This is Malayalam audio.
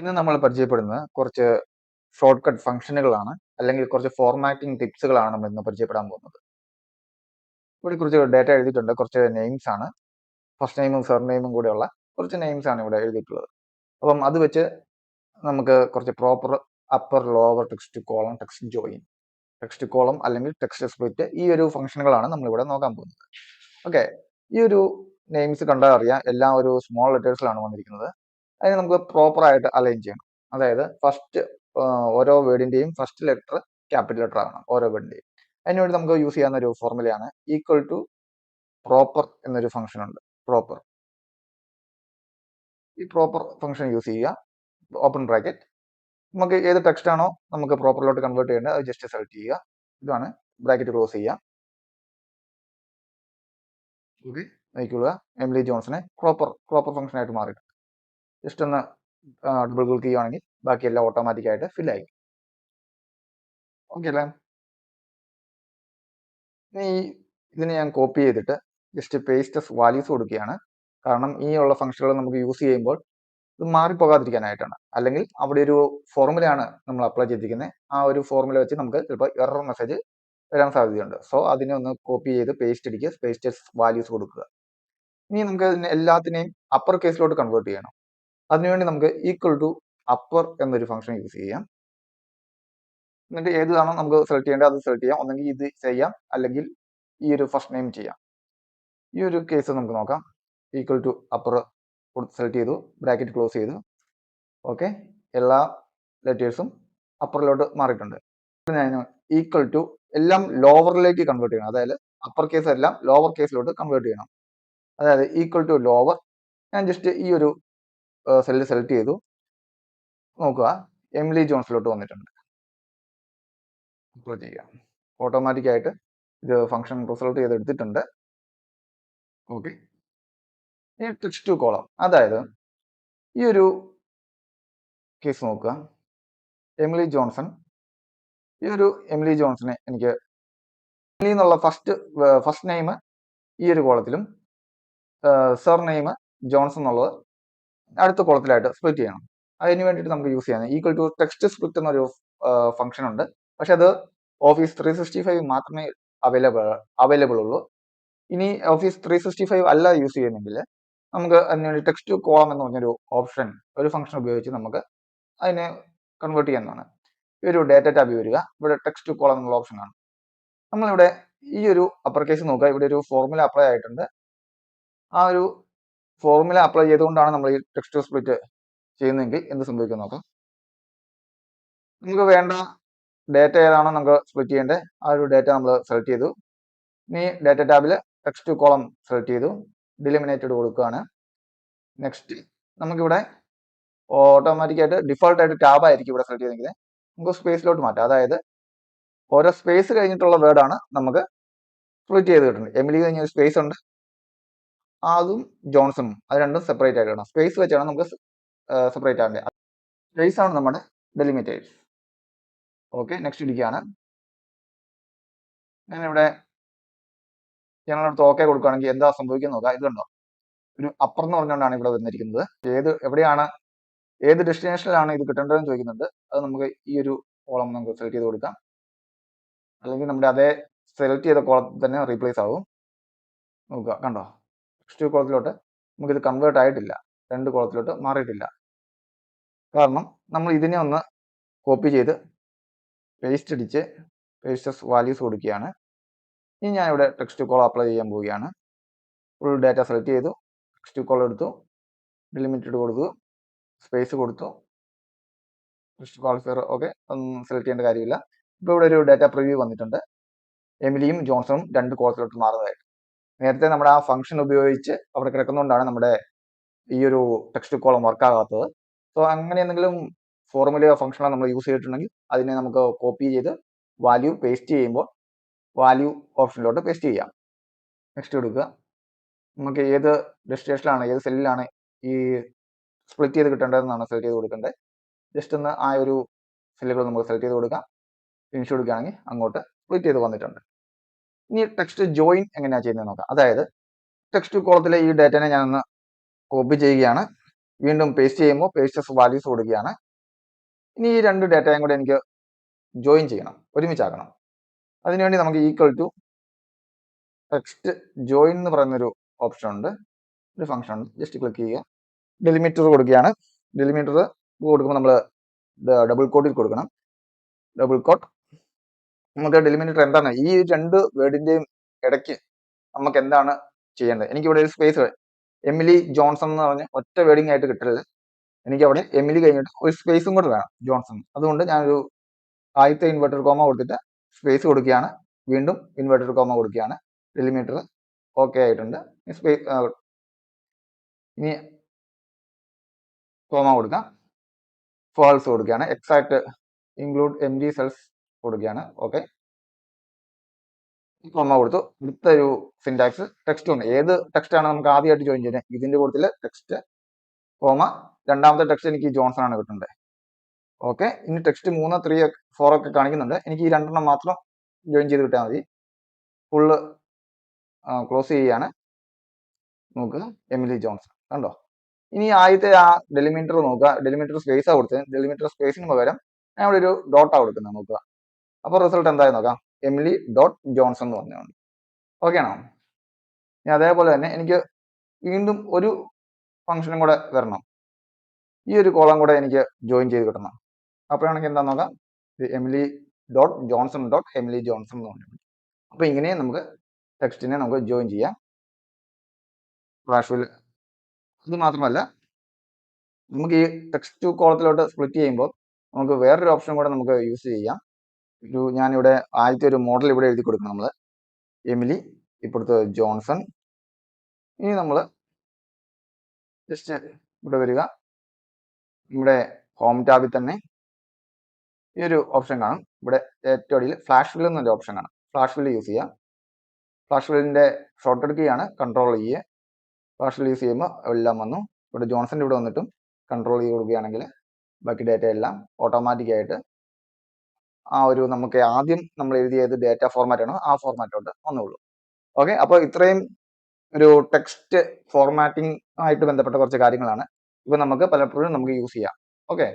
ഇന്ന് നമ്മൾ പരിചയപ്പെടുന്നത് കുറച്ച് ഷോർട്ട് കട്ട് ഫംഗ്ഷനുകളാണ് അല്ലെങ്കിൽ കുറച്ച് ഫോർമാറ്റിംഗ് ടിപ്സുകളാണ് നമ്മൾ ഇന്ന് പരിചയപ്പെടാൻ പോകുന്നത്. ഇവിടെ കുറച്ച് ഡേറ്റ എഴുതിയിട്ടുണ്ട്. കുറച്ച് നെയിംസ് ആണ്. ഫസ്റ്റ് നെയിമും സെർ നെയിമും കൂടെയുള്ള കുറച്ച് നെയിംസ് ആണ് ഇവിടെ എഴുതിയിട്ടുള്ളത്. അപ്പം അത് വെച്ച് നമുക്ക് കുറച്ച് proper upper lower text column text join text column അല്ലെങ്കിൽ ടെക്സ്റ്റ് സ്പ്ലിറ്റ് ഈ ഒരു ഫംഗ്ഷനുകളാണ് നമ്മൾ ഇവിടെ നോക്കാൻ പോകുന്നത്. ഓക്കെ ഈ ഒരു നെയിംസ് കണ്ടാൽ അറിയാം. എല്ലാം ഒരു സ്മോൾ ലെറ്റേഴ്സിലാണ് വന്നിരിക്കുന്നത്. അതിന് നമുക്ക് പ്രോപ്പറായിട്ട് അലൈൻ ചെയ്യണം. അതായത് ഫസ്റ്റ് ഓരോ വേർഡിന്റെയും ഫസ്റ്റ് ലെറ്റർ ക്യാപിറ്റൽ ലെറ്റർ ആകണം ഓരോ വേർഡിന്റെയും അതിനുവേണ്ടി നമുക്ക് യൂസ് ചെയ്യാവുന്ന ഒരു ഫോർമുലയാണ് ഈക്വൽ ടു പ്രോപ്പർ എന്നൊരു ഫംഗ്ഷൻ ഉണ്ട്. പ്രോപ്പർ ഈ പ്രോപ്പർ ഫംഗ്ഷൻ യൂസ് ചെയ്യുക. ഓപ്പൺ ബ്രാക്കറ്റ് നമുക്ക് ഏത് ടെക്സ്റ്റ് ആണോ നമുക്ക് പ്രോപ്പറിലോട്ട് കൺവേർട്ട് ചെയ്യേണ്ടത് അത് ജസ്റ്റ് സെലക്ട് ചെയ്യുക. ഇതാണ് ബ്രാക്കറ്റ് ക്ലോസ് ചെയ്യുക. ഓക്കെ നോക്കിക്കൊള്ളുക. എംലി ജോൺസനെ പ്രോപ്പർ പ്രോപ്പർ ഫംഗ്ഷൻ ആയിട്ട് മാറിയിട്ടുണ്ട്. ജസ്റ്റ് ഒന്ന് ഡബിൾ ക്ലിക്ക് ചെയ്യുകയാണെങ്കിൽ ബാക്കിയെല്ലാം ഓട്ടോമാറ്റിക് ആയിട്ട് ഫിൽ ആയി. ഓക്കെ അല്ലേ? ഇനി ഇതിനെ ഞാൻ കോപ്പി ചെയ്തിട്ട് ജസ്റ്റ് പേസ്റ്റസ് വാല്യൂസ് കൊടുക്കുകയാണ്. കാരണം ഈ ഉള്ള ഫംഗ്ഷനുകൾ നമുക്ക് യൂസ് ചെയ്യുമ്പോൾ ഇത് മാറിപ്പോകാതിരിക്കാനായിട്ടാണ്. അല്ലെങ്കിൽ അവിടെ ഒരു ഫോർമുലയാണ് നമ്മൾ അപ്ലൈ ചെയ്തിരിക്കുന്നത് ആ ഒരു ഫോർമുല വെച്ച് നമുക്ക് ചിലപ്പോൾ എറർ മെസ്സേജ് വരാൻ സാധ്യതയുണ്ട്. സോ അതിനെ ഒന്ന് കോപ്പി ചെയ്ത് പേസ്റ്റ് അടിക്കുക പേസ്റ്റസ് വാല്യൂസ് കൊടുക്കുക. ഇനി നമുക്ക് എല്ലാത്തിനെയും അപ്പർ കേസിലോട്ട് കൺവേർട്ട് ചെയ്യണം. അതിനുവേണ്ടി നമുക്ക് ഈക്വൽ ടു അപ്പർ എന്നൊരു ഫംഗ്ഷൻ യൂസ് ചെയ്യാം. എന്നിട്ട് ഏതാണോ നമുക്ക് സെലക്ട് ചെയ്യേണ്ടത് അത് സെലക്ട് ചെയ്യാം. ഒന്നെങ്കിൽ ഇത് ചെയ്യാം. അല്ലെങ്കിൽ ഈ ഒരു ഫസ്റ്റ് നെയിം ചെയ്യാം. ഈ ഒരു കേസ് നമുക്ക് നോക്കാം. ഈക്വൽ ടു അപ്പർ സെലക്ട് ചെയ്തു. ബ്രാക്കറ്റ് ക്ലോസ് ചെയ്തു. ഓക്കെ എല്ലാ ലെറ്റേഴ്സും അപ്പറിലോട്ട് മാറിയിട്ടുണ്ട്. ഞാൻ ഈക്വൽ ടു എല്ലാം ലോവറിലേക്ക് കൺവേർട്ട് ചെയ്യണം. അതായത് അപ്പർ കേസ് എല്ലാം ലോവർ കേസിലോട്ട് കൺവേർട്ട് ചെയ്യണം. അതായത് ഈക്വൽ ടു ലോവർ ഞാൻ ജസ്റ്റ് ഈ ഒരു സെല്ല് സെലക്ട് ചെയ്തു. നോക്കുക. എംലി ജോൺസിലോട്ട് വന്നിട്ടുണ്ട്. അപ്ലൈ ചെയ്യാം. ഓട്ടോമാറ്റിക് ആയിട്ട് ഇത് ഫംഗ്ഷൻ റിസൾട്ട് ചെയ്ത് എടുത്തിട്ടുണ്ട്. ഓക്കെ ഈ ടെക്സ്റ്റ് ടു കോളം അതായത് ഈ ഒരു കേസ് നോക്കുക. Emily Johnson. ഈ ഒരു എമിലി ജോൺസനെ എനിക്ക് എമിലി എന്നുള്ള ഫസ്റ്റ് ഫസ്റ്റ് നെയിം ഈ ഒരു കോളത്തിലും സർ നെയിം ജോൺസൺ എന്നുള്ളത് അടുത്ത കുളത്തിലായിട്ട് സ്പ്ലിറ്റ് ചെയ്യണം. അതിന് വേണ്ടിയിട്ട് നമുക്ക് യൂസ് ചെയ്യാം. ഈക്വൽ ടു ടെക്സ്റ്റ് സ്പ്ലിറ്റ് എന്നൊരു ഫംഗ്ഷൻ ഉണ്ട്. പക്ഷെ അത് ഓഫീസ് ത്രീ സിക്സ്റ്റി ഫൈവ് മാത്രമേ അവൈലബിൾ അവൈലബിൾ ഉള്ളൂ. ഇനി ഓഫീസ് ത്രീ സിക്സ്റ്റി ഫൈവ് അല്ല യൂസ് ചെയ്യുന്നെങ്കിൽ നമുക്ക് അതിനുവേണ്ടി ടെക്സ്റ്റ് കോളം എന്ന് പറഞ്ഞൊരു ഓപ്ഷൻ ഒരു ഫംഗ്ഷൻ ഉപയോഗിച്ച് നമുക്ക് അതിനെ കൺവേർട്ട് ചെയ്യാവുന്നതാണ്. ഈ ഒരു ഡേറ്റ ടാബിൽ വരിക. ഇവിടെ ടെക്സ്റ്റ് കോളം എന്നുള്ള ഓപ്ഷനാണ് നമ്മളിവിടെ ഈ ഒരു അപ്പർ കേസ് നോക്കുക. ഇവിടെ ഒരു ഫോർമുല അപ്ലൈ ആയിട്ടുണ്ട്. ആ ഒരു ഫോർമുല അപ്ലൈ ചെയ്തുകൊണ്ടാണ് നമ്മൾ ഈ ടെക്സ്റ്റ് സ്പ്ലിറ്റ് ചെയ്യുന്നതെങ്കിൽ എന്ത് സംഭവിക്കും നോക്കാം. നമുക്ക് വേണ്ട ഡേറ്റ ഏതാണോ നമുക്ക് സ്പ്ലിറ്റ് ചെയ്യേണ്ടത് ആ ഒരു ഡേറ്റ നമ്മൾ സെലക്ട് ചെയ്തു. ഇനി ഡേറ്റ ടാബിൽ ടെക്സ്റ്റ് കോളം സെലക്ട് ചെയ്തു. ഡിലിമിനേറ്റഡ് കൊടുക്കുകയാണ്. നെക്സ്റ്റ് നമുക്കിവിടെ ഓട്ടോമാറ്റിക്കായിട്ട് ഡിഫോൾട്ടായിട്ട് ഡിഫോൾട്ട് ആയിട്ട് ടാബ് ആയിരിക്കും ഇവിടെ സെലക്ട് ചെയ്തെങ്കിൽ നമുക്ക് സ്പേസിലോട്ട് മാറ്റാം. അതായത് ഓരോ സ്പേസ് കഴിഞ്ഞിട്ടുള്ള വേർഡാണ് നമുക്ക് സ്പ്ലിറ്റ് ചെയ്ത് കിട്ടുന്നത്. എമിലി കഴിഞ്ഞ സ്പേസ് ഉണ്ട്. അതും ജോൺസണും അത് രണ്ടും സെപ്പറേറ്റ് ആയിട്ട് ഇടണം സ്പേസ് വെച്ചാണ് നമുക്ക് സെപ്പറേറ്റ് ആവേണ്ടത്. സ്പേസ് ആണ് നമ്മുടെ ഡെലിമിറ്റേഴ്സ് ഓക്കെ നെക്സ്റ്റ് ഇടിക്കുകയാണ് ഇവിടെ ഞങ്ങളടുത്ത് ഓക്കെ കൊടുക്കുകയാണെങ്കിൽ എന്താ സംഭവിക്കുന്നത് നോക്കാം. ഇത് കണ്ടോ? ഒരു അപ്പർ എന്ന് പറഞ്ഞുകൊണ്ടാണ് ഇവിടെ വന്നിരിക്കുന്നത്. ഏത് എവിടെയാണ് ഏത് ഡെസ്റ്റിനേഷനിലാണ് ഇത് കിട്ടേണ്ടതെന്ന് ചോദിക്കുന്നുണ്ട്. അത് നമുക്ക് ഈ ഒരു കോളം നമുക്ക് സെലക്ട് ചെയ്ത് കൊടുക്കാം. അല്ലെങ്കിൽ നമ്മുടെ അതേ സെലക്ട് ചെയ്ത കോളം തന്നെ റീപ്ലേസ് ആവും. നോക്കുക കണ്ടോ? നെക്സ്റ്റ് കോളത്തിലോട്ട് നമുക്കിത് കൺവേർട്ട് ആയിട്ടില്ല. രണ്ട് കോളത്തിലോട്ട് മാറിയിട്ടില്ല. കാരണം നമ്മൾ ഇതിനെ ഒന്ന് കോപ്പി ചെയ്ത് പേസ്റ്റ് അടിച്ച് പേസ്റ്റസ് വാല്യൂസ് കൊടുക്കുകയാണ്. ഇനി ഞാൻ ഇവിടെ ടെക്സ്റ്റ് കോൾ അപ്ലൈ ചെയ്യാൻ പോവുകയാണ്. ഫുൾ ഡാറ്റ സെലക്ട് ചെയ്തു ടെക്സ്റ്റ് കോൾ എടുത്തു ഡിലിമിറ്റഡ് കൊടുത്തു സ്പേസ് കൊടുത്തു. ടെക്സ്റ്റ് ക്വാളിഫയർ ഓക്കെ ഒന്നും സെലക്ട് ചെയ്യേണ്ട കാര്യമില്ല. ഇപ്പോൾ ഇവിടെ ഒരു ഡാറ്റ പ്രിവ്യൂ വന്നിട്ടുണ്ട്. എമിലിയും ജോൺസണും രണ്ട് കോളത്തിലോട്ട് മാറുന്നതായിട്ട്. നേരത്തെ നമ്മുടെ ആ ഫംഗ്ഷൻ ഉപയോഗിച്ച് അവിടെ കിടക്കുന്നതുകൊണ്ടാണ് നമ്മുടെ ഈ ഒരു ടെക്സ്റ്റ് കോളം വർക്ക് ആകാത്തത്. സോ അങ്ങനെ എന്തെങ്കിലും ഫോർമുലയോ ഫംഗ്ഷനോ നമ്മൾ യൂസ് ചെയ്തിട്ടുണ്ടെങ്കിൽ അതിനെ നമുക്ക് കോപ്പി ചെയ്ത് വാല്യൂ പേസ്റ്റ് ചെയ്യുമ്പോൾ വാല്യൂ ഓപ്ഷനിലോട്ട് പേസ്റ്റ് ചെയ്യാം. നെക്സ്റ്റ് കൊടുക്കുക നമുക്ക് ഏത് ഡെസ്റ്റിനേഷനിലാണ് ഏത് സെല്ലിലാണ് ഈ സ്പ്ലിറ്റ് ചെയ്ത് കിട്ടേണ്ടതെന്നാണ് സെലക്ട് ചെയ്ത് കൊടുക്കേണ്ടത്. ജസ്റ്റ് ഒന്ന് ആ ഒരു സെല്ലുകൾ നമുക്ക് സെലക്ട് ചെയ്ത് കൊടുക്കാം. ഫിനിഷ് കൊടുക്കുകയാണെങ്കിൽ അങ്ങോട്ട് സ്പ്ലിറ്റ് ചെയ്ത് വന്നിട്ടുണ്ട്. ഇനി ടെക്സ്റ്റ് ജോയിൻ എങ്ങനെയാണ് ചെയ്യുന്നത് നോക്കാം. അതായത് ടെക്സ്റ്റ് കോളത്തിലെ ഈ ഡേറ്റനെ ഞാനൊന്ന് കോപ്പി ചെയ്യുകയാണ്. വീണ്ടും പേസ്റ്റ് ചെയ്യുമ്പോൾ പേസ്റ്റസ് വാല്യൂസ് കൊടുക്കുകയാണ്. ഇനി ഈ രണ്ട് ഡേറ്റയും കൂടെ എനിക്ക് ജോയിൻ ചെയ്യണം. ഒരുമിച്ചാക്കണം. അതിനുവേണ്ടി നമുക്ക് ഈക്വൽ ടു ടെക്സ്റ്റ് ജോയിൻ എന്ന് പറയുന്നൊരു ഓപ്ഷൻ ഉണ്ട്. ഒരു ഫംഗ്ഷൻ ഉണ്ട്. ജസ്റ്റ് ക്ലിക്ക് ചെയ്യുക. ഡെലിമീറ്റർ കൊടുക്കുകയാണ്. ഡെലിമീറ്റർ കൊടുക്കുമ്പോൾ നമ്മൾ ഡബിൾ കോട്ടിൽ കൊടുക്കണം. ഡബിൾ കോട്ട് നമുക്ക് ഡെലിമിനേറ്റർ എന്താണ് ഈ രണ്ട് വേർഡിന്റെയും ഇടയ്ക്ക് നമുക്ക് എന്താണ് ചെയ്യേണ്ടത്? എനിക്കിവിടെ ഒരു സ്പേസ് എമിലി ജോൺസൺ എന്ന് പറഞ്ഞ ഒറ്റ വേർഡിംഗ് ആയിട്ട് കിട്ടരുത്. എനിക്ക് അവിടെ എമിലി കഴിഞ്ഞിട്ട് ഒരു സ്പേസും കൂടെ വേണം ജോൺസൺ. അതുകൊണ്ട് ഞാനൊരു ആദ്യത്തെ ഇൻവെർട്ടർ കോമ കൊടുത്തിട്ട് സ്പേസ് കൊടുക്കുകയാണ്. വീണ്ടും ഇൻവെർട്ടർ കോമ കൊടുക്കുകയാണ്. ഡെലിമീറ്റർ ഓക്കെ ആയിട്ടുണ്ട്. സ്പേസ് ഇനി കോമ കൊടുക്കാം. ഫോൾസ് കൊടുക്കുകയാണ്. Exact include M G cells കൊടുക്കുകയാണ്. ഓക്കെ കോമ കൊടുത്തു. അടുത്ത ഒരു സിൻടാക്സ് ടെക്സ്റ്റ് ഉണ്ട്. ഏത് ടെക്സ്റ്റ് ആണ് നമുക്ക് ആദ്യമായിട്ട് ജോയിൻ ചെയ്യുന്നത്? ഇതിന്റെ കൂട്ടത്തിൽ ടെക്സ്റ്റ് കോമ രണ്ടാമത്തെ ടെക്സ്റ്റ് എനിക്ക് ജോൺസൺ ആണ് കിട്ടുന്നത്. ഓക്കെ ഇനി ടെക്സ്റ്റ് മൂന്ന് ത്രീ ഫോർ ഒക്കെ കാണിക്കുന്നുണ്ട്. എനിക്ക് ഈ രണ്ടെണ്ണം മാത്രം ജോയിൻ ചെയ്ത് കിട്ടിയാൽ മതി. ഫുള്ള് ക്ലോസ് ചെയ്യുകയാണ് നോക്കുക എമിലി ജോൺസൺ കണ്ടോ? ഇനി ആദ്യത്തെ ആ ഡെലിമീറ്റർ നോക്കുക. ഡെലിമീറ്റർ ആ കൊടുത്തത്. ഡെലിമീറ്റർ സ്പേസിന് പകരം ഞാൻ ഇവിടെ ഒരു ഡോട്ടാണ് കൊടുക്കുന്നത്. നോക്കുക. അപ്പോൾ റിസൾട്ട് എന്തായി നോക്കാം. എമിലി ഡോട്ട് ജോൺസൺ എന്ന് പറഞ്ഞുകൊണ്ട് ഓക്കെ ആണോ? ഇനി അതേപോലെ തന്നെ എനിക്ക് വീണ്ടും ഒരു ഫംഗ്ഷനും കൂടെ വരണം. ഈ ഒരു കോളം കൂടെ എനിക്ക് ജോയിൻ ചെയ്ത് കിട്ടണം. അപ്പോഴാണെങ്കിൽ എന്താ നോക്കാം? Emily dot Johnson dot Emily Johnson എന്ന് പറഞ്ഞു അപ്പോൾ ഇങ്ങനെ നമുക്ക് ടെക്സ്റ്റിനെ നമുക്ക് ജോയിൻ ചെയ്യാം. ഫ്ലാഷ് ഇത് മാത്രമല്ല നമുക്ക് ഈ ടെക്സ്റ്റ് കോളത്തിലോട്ട് സ്പ്ലിറ്റ് ചെയ്യുമ്പോൾ നമുക്ക് വേറൊരു ഓപ്ഷൻ കൂടെ നമുക്ക് യൂസ് ചെയ്യാം. ഒരു ഞാനിവിടെ ആദ്യത്തെ ഒരു മോഡൽ ഇവിടെ എഴുതി കൊടുക്കണം നമ്മൾ എമിലി ഇപ്പോഴത്തെ ജോൺസൺ. ഇനി നമ്മൾ ജസ്റ്റ് ഇവിടെ വരിക. നമ്മുടെ ഹോം ടാബിൽ തന്നെ ഈ ഒരു ഓപ്ഷൻ കാണും. ഇവിടെ ഏറ്റവും അടിയിൽ ഫ്ലാഷ് ഫില്ല് എന്നൊരു ഓപ്ഷൻ കാണും. ഫ്ലാഷ് ഫില്ല് യൂസ് ചെയ്യാം ഫ്ലാഷ് ഫില്ലിന്റെ ഷോർട്ട് എടുക്കുകയാണ് കൺട്രോൾ ചെയ്യുക ഫ്ലാഷ് ഫില്ല് യൂസ് ചെയ്യുമ്പോൾ എല്ലാം വന്നു. ഇവിടെ ജോൺസന്റെ ഇവിടെ വന്നിട്ടും കൺട്രോൾ ചെയ്ത് കൊടുക്കുകയാണെങ്കിൽ ബാക്കി ഡേറ്റ എല്ലാം ഓട്ടോമാറ്റിക് ആയിട്ട് ആ ഒരു നമുക്ക് ആദ്യം നമ്മൾ എഴുതിയത് ഡേറ്റ ഫോർമാറ്റ് ആണോ. ആ ഫോർമാറ്റോട്ട് വന്നുള്ളൂ ഓക്കെ അപ്പോൾ ഇത്രയും ഒരു ടെക്സ്റ്റ് ഫോർമാറ്റിംഗ് ആയിട്ട് ബന്ധപ്പെട്ട കുറച്ച് കാര്യങ്ങളാണ്. ഇപ്പൊ നമുക്ക് പലപ്പോഴും നമുക്ക് യൂസ് ചെയ്യാം. ഓക്കെ